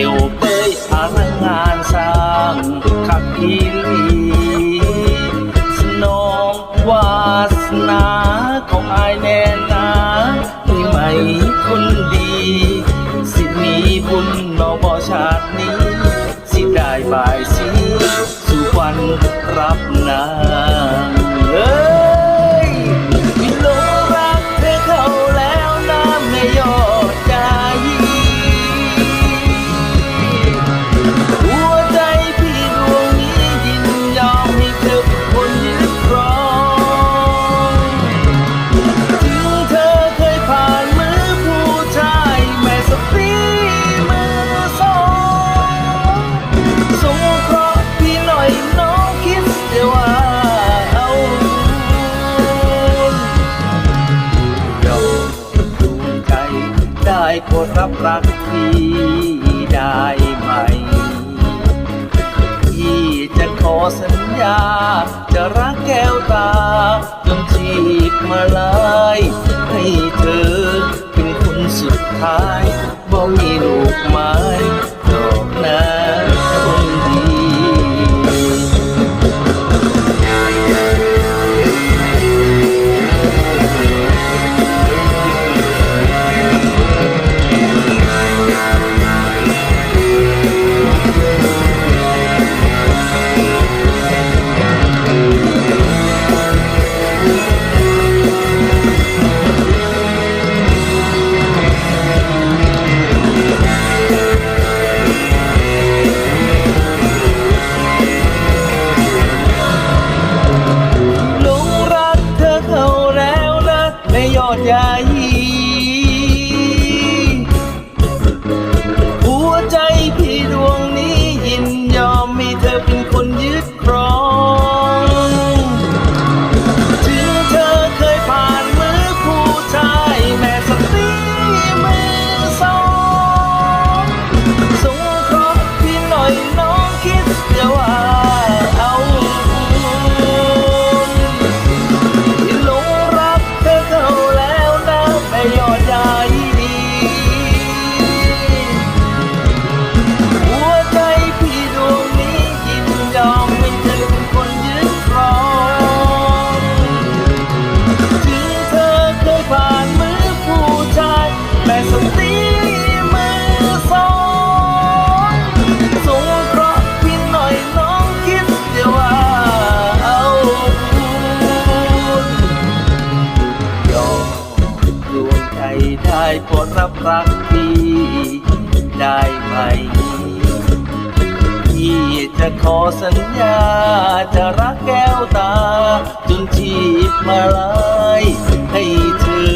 ียวเปยพลังงานสร้างขับอีลีสนองวาสนาของอายแน่นามีไหมคนดี สิมีบุญนอบอชาตินี้ สิได้บายสีสุวรรณรับ ได้โปรดรับรักพี่ได้ไหม พี่จะขอสัญญา จะรักแก้วตา จนชีพมาลายให้เธอเป็นคนสุดท้ายบ่มีลูกไหมายโปรดรับรักพี่ได้ไหมที่จะขอสัญญาจะรักแก้วตา จนชีพมาลายให้เธอ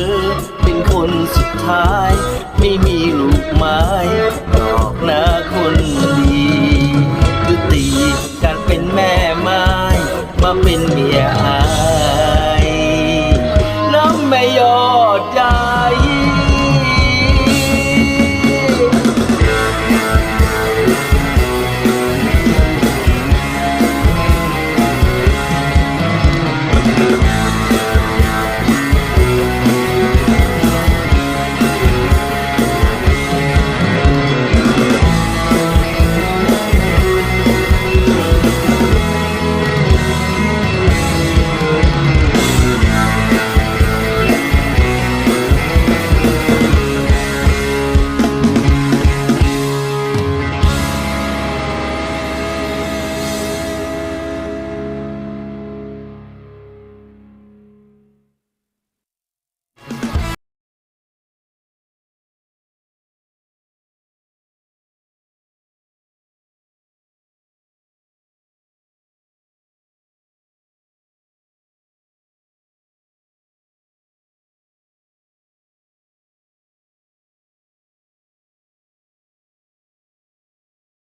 เป็นคนสุดท้าย ไม่มีลูกมา